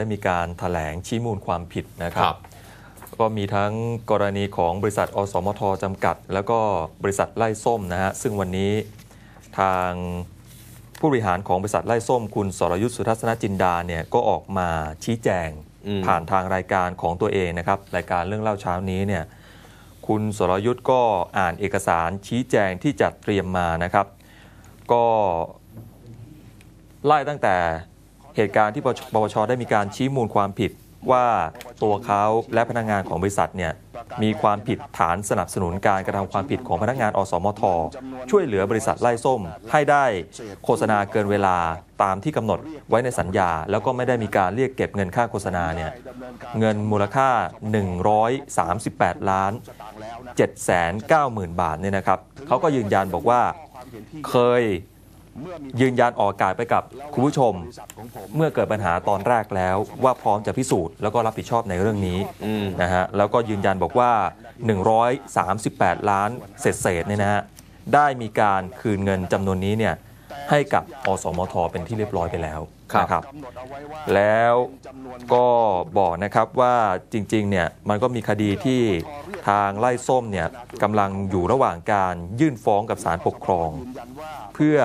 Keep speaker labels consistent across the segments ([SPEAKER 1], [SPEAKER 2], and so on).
[SPEAKER 1] ได้มีการถแถลงชี้มูลความผิดนะค
[SPEAKER 2] ค
[SPEAKER 1] รั
[SPEAKER 2] รับบ
[SPEAKER 1] ก็มีทั้งกรณีของบริษัท อสมทจำกัด แล้วก็บริษัทไล่ส้มนะฮะซึ่งวันนี้ทางผู้บริหารของบริษัทไล่ส้ม คุณสรยุทธสุทัศนจินดาเนี่ยก็ออกมาชี้แจง
[SPEAKER 2] อืม
[SPEAKER 1] ผ่านทางรายการของตัวเองนะครับรายการเรื่องเล่าเช้านี้เนี่ยคุณสรยุทธ์ก็อ่านเอกสารชี้แจงที่จัดเตรียมมานะครับ ก็ไล่ตั้งแต่ เหตุการณ์ที่ปชปชได้มีการชี้มูลความผิดว่าตัวเขาและพนักงานของบริษัทเนี่ยมีความผิดฐานสนับสนุนการกระทำความผิดของพนักงานอสมท ช่วยเหลือบริษัทไล่ส้ม ให้ได้โฆษณาเกินเวลาตามที่กำหนดไว้ในสัญญา แล้วก็ไม่ได้มีการเรียกเก็บเงินค่าโฆษณาเนี่ยเงินมูลค่า 138 ล้าน790,000 บาทเนี่ยนะครับเขาก็ยืนยันบอกว่าเคย ยืนยันออกอากาศไปกับคุณผู้ชม เมื่อเกิดปัญหาตอนแรกแล้ว ว่าพร้อมจะพิสูจน์แล้วก็รับผิดชอบในเรื่องนี้
[SPEAKER 2] อืม
[SPEAKER 1] นะฮะแล้วก็ยืนยันบอกว่า 138 ล้านเศษเศษๆเนี่ยนะฮะได้มีการคืนเงินจำนวนนี้เนี่ยให้กับอสมทเป็นที่เรียบร้อยไปแล้ว
[SPEAKER 2] ครับ
[SPEAKER 1] นะครับ แล้วก็บอกนะครับว่าจริงๆเนี่ยมันก็มีคดีที่ทางไล่ส้มเนี่ยกำลังอยู่ระหว่างการยื่นฟ้องกับศาลปกครอง เพื่อ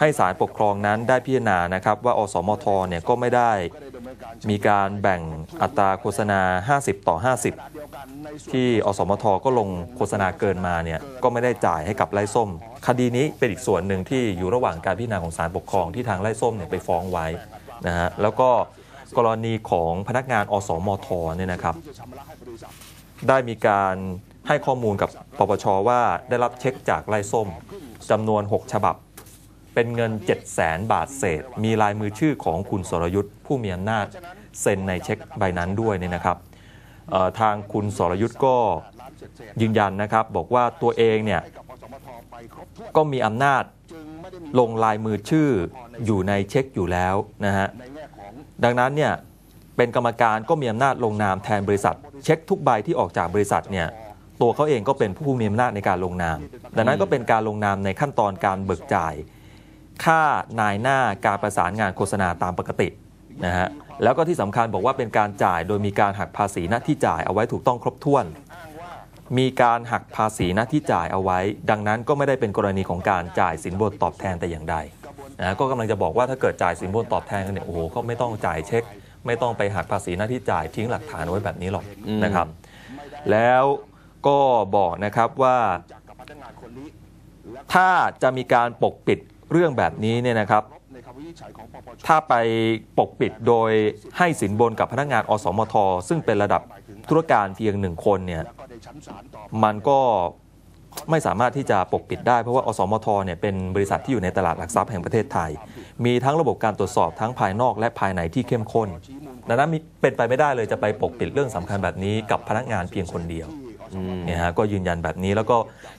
[SPEAKER 1] ให้ศาลปกครองนั้นได้พิจารณานะครับว่า อสมทเนี่ยก็ไม่ได้มีการแบ่งอัตราโฆษณา 50 ต่อ 50 ที่อสมทก็ลงโฆษณาเกินมาเนี่ยก็ไม่ได้จ่ายให้กับไล่ส้ม คดีนี้เป็นอีกส่วนหนึ่งที่อยู่ระหว่างการพิจารณาของศาลปกครองที่ทางไล่ส้มเนี่ยไปฟ้องไว้นะฮะแล้วก็กรณีของพนักงานอสมทเนี่ยนะครับได้มีการให้ข้อมูลกับปปชว่าได้รับเช็คจากไล่ส้มจำนวน 6 ฉบับ เป็นเงิน 7 0 0 0 0 0บาทเศษ มีลายมือชื่อของคุณสรยุทธ์ผู้มีอำนาจเซ็นในเช็คใบนั้นด้วยเนี่ยนะครับทางคุณสรยุทธ์ก็ยืนยันนะครับ บอกว่าตัวเองเนี่ยก็มีอำนาจลงลายมือชื่ออยู่ในเช็คอยู่แล้วนะฮะดังนั้นเนี่ยเป็นกรรมการก็มีอำนาจลงนามแทนบริษัท เช็คทุกใบที่ออกจากบริษัทเนี่ยตัวเขาเองก็เป็นผู้มีอำนาจในการลงนาม ดังนั้นก็เป็นการลงนามในขั้นตอนการเบิกจ่าย ค่านายหน้าการประสานงานโฆษณาตามปกตินะฮะแล้วก็ที่สำคัญบอกว่าเป็นการจ่ายโดยมีการหักภาษีหน้าที่จ่ายเอาไว้ถูกต้องครบถ้วน มีการหักภาษีหน้าที่จ่ายเอาไว้ ดังนั้นก็ไม่ได้เป็นกรณีของการจ่ายสินบนตอบแทนแต่อย่างใดนะก็กำลังจะบอกว่าถ้าเกิดจ่ายสินบนตอบแทนกันเนี่ยโอ้โหก็ไม่ต้องจ่ายเช็ค ไม่ต้องไปหักภาษีหน้าที่จ่ายทิ้งหลักฐานไว้แบบนี้หรอกนะครับ แล้วก็บอกนะครับว่า ถ้าจะมีการปกปิด เรื่องแบบนี้เนี่ยนะครับ ถ้าไปปกปิดโดยให้สินบนกับพนักงานอสมท ซึ่งเป็นระดับธุรการเพียงหนึ่งคนเนี่ยมันก็ไม่สามารถที่จะปกปิดได้เพราะว่าอสมทเนี่ยเป็นบริษัทที่อยู่ในตลาดหลักทรัพย์แห่งประเทศไทย มีทั้งระบบการตรวจสอบทั้งภายนอกและภายในที่เข้มข้นดังนั้นมีเป็นไปไม่ได้เลยจะไปปกปิดเรื่องสำคัญแบบนี้กับพนักงานเพียงคนเดียว
[SPEAKER 2] อืม
[SPEAKER 1] เนี่ยฮะก็ยืนยันแบบนี้แล้วก็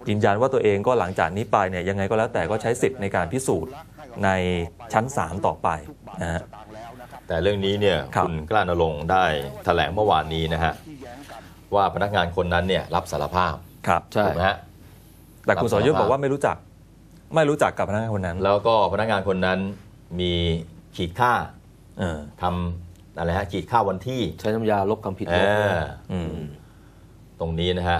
[SPEAKER 1] ยืนยันว่าตัวเองก็หลังจากนี้ไปเนี่ยยังไงก็แล้วแต่ก็ใช้สิทธิ์ในการพิสูจน์ในชั้นศาลต่อไปนะฮะ
[SPEAKER 2] แต่เรื่องนี้เนี่ย
[SPEAKER 1] ครับ
[SPEAKER 2] คุณกล้านรงค์ได้แถลงเมื่อวานนี้นะฮะว่าพนักงานคนนั้นเนี่ยรับสารภาพ
[SPEAKER 1] ครับ
[SPEAKER 3] ใช่
[SPEAKER 2] ถูกไหมฮะ
[SPEAKER 1] แต่คุณ
[SPEAKER 2] รับ
[SPEAKER 1] สรยุทธ์
[SPEAKER 2] สารภาพ
[SPEAKER 1] บอกว่าไม่รู้จัก ไม่รู้จักกับพนักงานคนนั้น
[SPEAKER 2] แล้วก็พนักงานคนนั้นมีขีดค่า
[SPEAKER 1] เออ
[SPEAKER 2] ทำอะไรฮะขีดค่าวันที่
[SPEAKER 3] ใช้น้ำยาลบคำผิด
[SPEAKER 2] เอ
[SPEAKER 3] ลบ
[SPEAKER 2] อ
[SPEAKER 1] อืม
[SPEAKER 2] ตรงนี้นะฮะ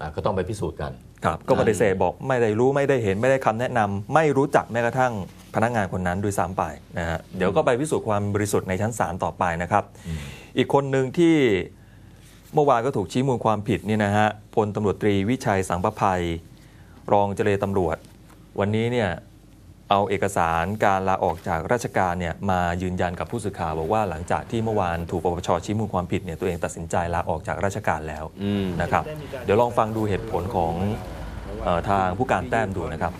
[SPEAKER 2] อะก็ต้องไปพิสูจน์กัน
[SPEAKER 1] ครับก็ปฏิเสธบอกไม่ได้รู้ไม่ได้เห็นไม่ได้คำแนะนำไม่รู้จักแม้กระทั่งพนักงานคนนั้นด้วยซ้ำไปนะฮะเดี๋ยวก็ไปพิสูจน์ความบริสุทธิ์ในชั้นศาลต่อไปนะครับ อีกคนหนึ่งที่เมื่อวานก็ถูกชี้มูลความผิดนี่นะฮะพลตำรวจตรีวิชัยสังประภัย รองเจรตำรวจ วันนี้เนี่ย เอาเอกสารการลาออกจากราชการเนี่ยมายืนยันกับผู้สื่อข่าวบอกว่าหลังจากที่เมื่อวานถูกปปชชี้มูลความผิดเนี่ยตัวเองตัดสินใจลาออกจากราชการแล้ว
[SPEAKER 3] อืม
[SPEAKER 1] นะครับ เดี๋ยวลองฟังดูเหตุผลของเออทางผู้การแต้มดูนะครับ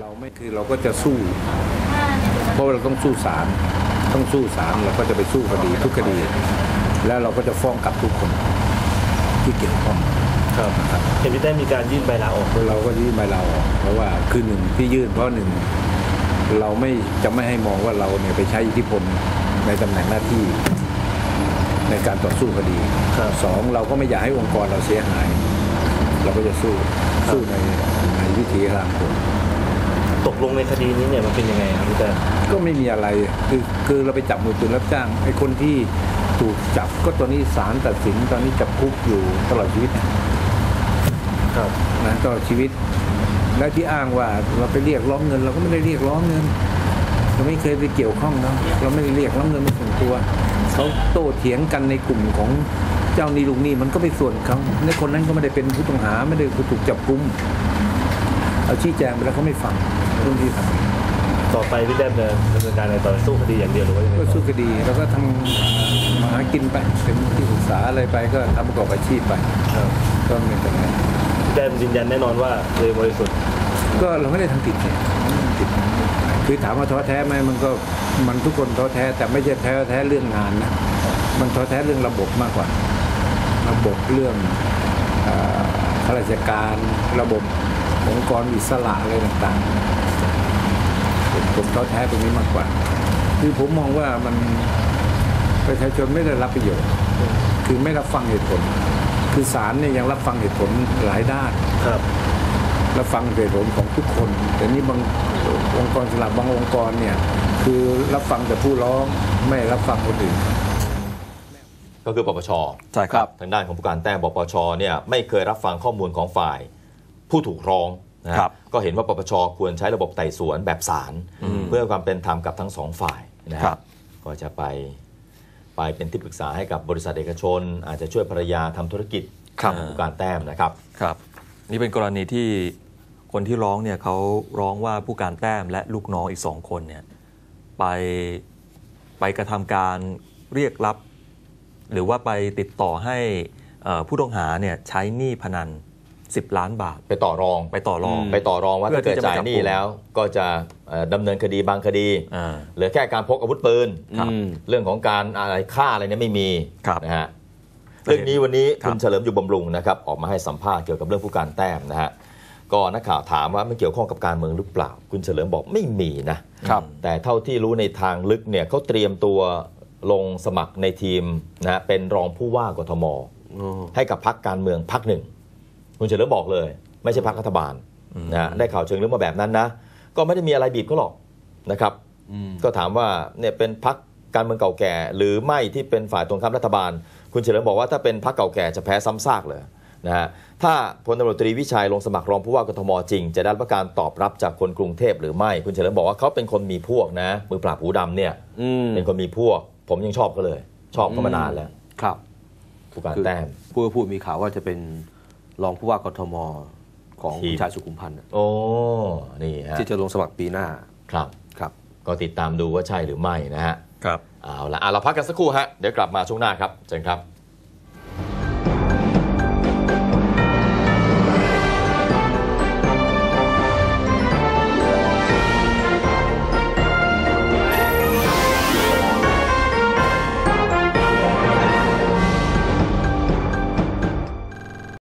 [SPEAKER 4] เราไม่คือเราก็จะสู้ เพราะเราต้องสู้ศาลต้องสู้ศาลเราก็จะไปสู้คดีทุกคดี แล้วเราก็จะฟ้องกลับทุกคนที่เกี่ยวข้อง
[SPEAKER 5] ครับเห็นพี่แต้มมีการยื่นใบลาออก
[SPEAKER 4] เราก็ยื่นใบเราออกเพราะว่าคือหนึ่งที่ยื่นเพราะหนึ่งเราไม่จะไม่ให้มองว่าเราเนี่ยไปใช้อิทธิพลในตำแหน่งหน้าที่ในการต่อสู้คดี
[SPEAKER 5] ครับ
[SPEAKER 4] สองเราก็ไม่อยากให้องค์กรเราเสียหาย เราก็จะสู้สู้ในในวิธีทางกฎ
[SPEAKER 5] ตกลงในคดีนี้เนี่ยมันเป็นยังไงครับพี่แต้ม
[SPEAKER 4] ก็ไม่มีอะไรคือคือเราไปจับมือปืนรับจ้างไอ้คนที่ถูกจับก็ตอนนี้ศาลตัดสินตอนนี้จับคุกอยู่ตลอดชีวิต นะครับนะตลอดชีวิต และที่อ้างว่าเราไปเรียกร้องเงิน เราก็ไม่ได้เรียกร้องเงิน เราไม่เคยไปเกี่ยวข้องเนาะเราไม่ได้เรียกร้องเงินเป็นส่วนตัวเขาโต้เถียงกันในกลุ่มของเจ้าหนี้ลุงหนี้มันก็ไปส่วนเขาในคนนั้นก็ไม่ได้เป็นผู้ต้องหาไม่ได้ถูกจับกุมเอาชี้แจงไปแล้วเขาไม่ฟังเรื่องที่ทำ
[SPEAKER 5] ต่อไปพี่แต้มจะดำเนินการในต่อสู้คดีอย่างเดียวหรือว่ายังไง
[SPEAKER 4] ก็
[SPEAKER 5] ต่อ
[SPEAKER 4] สู้คดีแล้วก็ทำมาหากินไปเป็นที่ปรึกษาอะไรไปก็ทำประกอบอาชีพไป
[SPEAKER 5] ครับ
[SPEAKER 4] ก็ไม่เป็นไร
[SPEAKER 5] พี่ แต้มยืนยันแน่นอนว่าเองบริสุทธิ์
[SPEAKER 4] ก็เราไม่ได้ทำผิดเนี่ยไม่ได้ทำผิดคือถามว่าท้อแท้ไหมมันก็มันทุกคนท้อแท้แต่ไม่ใช่แท้แท้เรื่องงานนะมันท้อแท้เรื่องระบบมากกว่า ระบบเรื่องข้าราชการระบบองค์กรอิสระอะไรต่างๆผมผมท้อแท้ตรงนี้มากกว่า คือผมมองว่ามันประชาชนไม่ได้รับประโยชน์ คือไม่รับฟังเหตุผล คือศาลเนี่ยยังรับฟังเหตุผลหลายด้าน
[SPEAKER 5] ครับ
[SPEAKER 4] รับฟังเหตุผลของทุกคน แต่นี่บางองค์กรสลับบางองค์กรเนี่ยคือรับฟังแต่ผู้ร้องไม่รับฟังคนอื่น
[SPEAKER 2] ก็คือปปช
[SPEAKER 1] ใช่ครับ
[SPEAKER 2] ทางด้านของผู้การแต้มปปชเนี่ยไม่เคยรับฟังข้อมูลของฝ่าย ผู้ถูกร้องนะฮะ
[SPEAKER 1] ครับ
[SPEAKER 2] ก็เห็นว่าปปชควรใช้ระบบไต่สวนแบบศาลเพื่อความเป็นธรรมกับทั้งสองฝ่ายนะฮะ
[SPEAKER 1] ครับ
[SPEAKER 2] ก็จะไป ไปเป็นที่ปรึกษาให้กับบริษัทเอกชน อาจจะช่วยภรรยาทำธุรกิจ
[SPEAKER 1] ครับ
[SPEAKER 2] ผู้การแต้มนะครับ
[SPEAKER 1] ครับ นี่เป็นกรณีที่คนที่ร้องเนี่ยเขาร้องว่าผู้การแต้มและลูกน้องอีกสองคนเนี่ยไปไปกระทำการเรียกรับ หรือว่าไปติดต่อให้เอ่อผู้ต้องหาเนี่ยใช้หนี้พนัน 10 ล้านบาท
[SPEAKER 2] ไปต่อรอง
[SPEAKER 1] ไปต่อรอง
[SPEAKER 2] ไปต่อรองว่า
[SPEAKER 1] เพื่อ
[SPEAKER 2] ถ้าเกิด
[SPEAKER 1] ที่จะ
[SPEAKER 2] จ่าย
[SPEAKER 1] มาจับ
[SPEAKER 2] หนี้
[SPEAKER 1] กุม
[SPEAKER 2] แล้ว ก็จะเอ่อดำเนินคดีบางคดี
[SPEAKER 1] อ่า
[SPEAKER 2] เหลือแค่การพกอาวุธปืน
[SPEAKER 1] ครับ
[SPEAKER 2] เรื่องของการอะไรฆ่าอะไรเนี่ยไม่มี
[SPEAKER 1] ครับ
[SPEAKER 2] นะฮะเรื่องนี้วันนี้
[SPEAKER 1] ครับ
[SPEAKER 2] คุณเฉลิมอยู่บำรุงนะครับออกมาให้สัมภาษณ์เกี่ยวกับเรื่องผู้การแต้มนะฮะก็นักข่าวถามว่าไม่เกี่ยวข้องกับการเมืองหรือเปล่า คุณเฉลิมบอกไม่มีนะครับ แต่เท่าที่รู้ในทางลึกเนี่ยเขาเตรียมตัวลงสมัครในทีมนะฮะเป็นรองผู้ว่ากทม ให้กับพักการเมืองพักหนึ่ง คุณเฉลิมบอกเลย ไม่ใช่พักรัฐบาลนะฮะได้ข่าวเชิงลึกมาแบบนั้นนะก็ไม่ได้มีอะไรบีบเขาหรอกนะครับก็ถามว่าเนี่ยเป็นพักการเมืองเก่าแก่ หรือไม่ที่เป็นฝ่ายตรงข้ามรัฐบาล คุณเฉลิมบอกว่าถ้าเป็นพักเก่าแก่จะแพ้ซ้ำซากเลยนะฮะถ้าพลตำรวจตรีวิชัยลงสมัครรองผู้ว่ากทมจริง จะได้รับการตอบรับจากคนกรุงเทพหรือไม่ คุณเฉลิมบอกว่าเขาเป็นคนมีพวกนะ มือปราบหูดำเนี่ย
[SPEAKER 3] อืม
[SPEAKER 2] เป็นคนมีพวก ผมยังชอบเขาเลย ชอบเขามานานแล้ว
[SPEAKER 3] ครับ
[SPEAKER 2] ผู้การ
[SPEAKER 3] คือ
[SPEAKER 2] แต้ม
[SPEAKER 3] ผู้พูดมีข่าวว่าจะเป็น รองผู้ว่ากทมของ
[SPEAKER 2] ทีม
[SPEAKER 3] คุณชายสุขุมพันธ์น่ะ
[SPEAKER 2] โอ้ นี่ฮะ
[SPEAKER 3] ที่จะลงสมัครปีหน้า
[SPEAKER 2] ครับ
[SPEAKER 3] ครับ
[SPEAKER 2] ก็ติดตามดูว่าใช่หรือไม่นะฮะ
[SPEAKER 1] ครับ
[SPEAKER 2] เอาละอะเราพักกันสักครู่ฮะ เดี๋ยวกลับมาช่วงหน้าครับ เชิญครับ